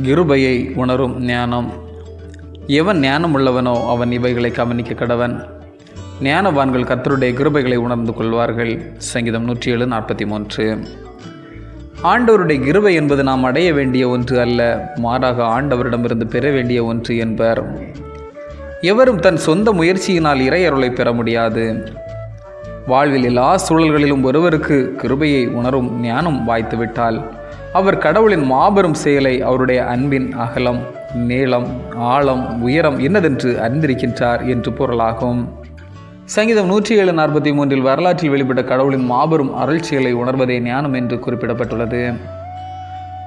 கிருபையை உணரும் ஞானம். எவன் ஞானம் உள்ளவனோ அவன் இவைகளை கவனிக்க கடவன். ஞானவான்கள் கர்த்தருடைய கிருபைகளை உணர்ந்து கொள்வார்கள். சங்கீதம் நூற்றி ஏழு நாற்பத்தி மூன்று ஆண்டவருடைய கிருபை என்பது நாம் அடைய வேண்டிய ஒன்று அல்ல மாறாக ஆண்டவரிடமிருந்து பெற வேண்டிய ஒன்று என்பர். எவரும் தன் சொந்த முயற்சியினால் இறையருளை பெற முடியாது. வாழ்வில் எல்லா சூழல்களிலும் ஒருவருக்கு கிருபையை உணரும் ஞானம் வாய்த்துவிட்டால் அவர் கடவுளின் மாபெரும் செயலை அவருடைய அன்பின் அகலம் நீளம் ஆழம் உயரம் என்னதென்று அறிந்திருக்கின்றார் என்று பொருளாகும். சங்கீதம் நூற்றி ஏழு நாற்பத்தி மூன்றில் வரலாற்றில் வெளிப்பட்ட கடவுளின் மாபெரும் அருள்செயலை உணர்வதே ஞானம் என்று குறிப்பிடப்பட்டுள்ளது.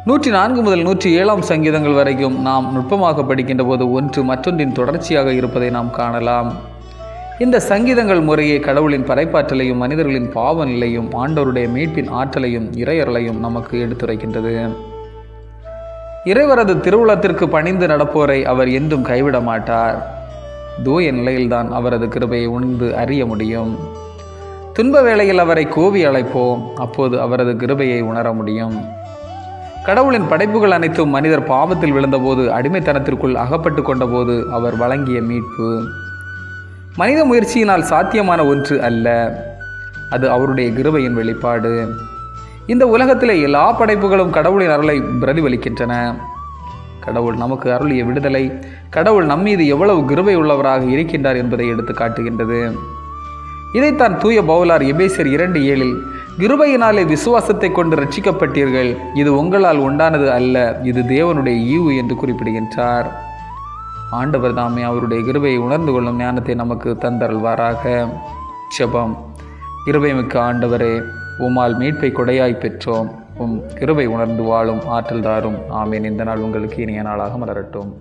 நூற்றி நான்கு முதல் நூற்றி ஏழாம் சங்கீதங்கள் வரைக்கும் நாம் நுட்பமாக படிக்கின்ற போது ஒன்று மற்றொன்றின் தொடர்ச்சியாக இருப்பதை நாம் காணலாம். இந்த சங்கீதங்கள் முறையே கடவுளின் படைப்பாற்றலையும் மனிதர்களின் பாவ நிலையும் ஆண்டவருடைய மீட்பின் ஆற்றலையும் இறையறலையும் நமக்கு எடுத்துரைக்கின்றது. இறைவரது திருவுளத்திற்கு பணிந்து நடப்போரை அவர் என்றும் கைவிட மாட்டார். தூய நிலையில்தான் அவரது கிருபையை உணர்ந்து அறிய முடியும். துன்ப வேளையில் அவரை கோவி அழைப்போம் அப்போது அவரது கிருபையை உணர முடியும். கடவுளின் படைப்புகள் அனைத்தும் மனிதர் பாவத்தில் விழுந்தபோது அடிமைத்தனத்திற்குள் அகப்பட்டு கொண்டபோது அவர் வழங்கிய மீட்பு. மனித முயற்சியினால் சாத்தியமான ஒன்று அல்ல. அது அவருடைய கிருபையின் வெளிப்பாடு. இந்த உலகத்திலே எல்லா படைப்புகளும் கடவுளின் அருளை பிரதிபலிக்கின்றன. கடவுள் நமக்கு அருளிய விடுதலை கடவுள் நம்மீது எவ்வளவு கிருபை உள்ளவராக இருக்கின்றார் என்பதை எடுத்து காட்டுகின்றது. இதைத்தான் தூய பவுலார் எபேசர் இரண்டு ஏழில் கிருபையினாலே விசுவாசத்தை கொண்டு ரட்சிக்கப்பட்டீர்கள். இது உங்களால் உண்டானது அல்ல. இது தேவனுடைய ஈவு என்று குறிப்பிடுகின்றார். ஆண்டவர் தாமே அவருடைய கிருபையை உணர்ந்து கொள்ளும் ஞானத்தை நமக்கு தந்தருள்வாராக. செபம் கிருபைமிக்க ஆண்டவரே உமால் மீட்பை கொடையாய் பெற்றோம். உம் கிருபை உணர்ந்து வாழும் ஆற்றல் தாரும். ஆமேன். இந்த நாள் உங்களுக்கு இனிய நாளாக மலரட்டும்.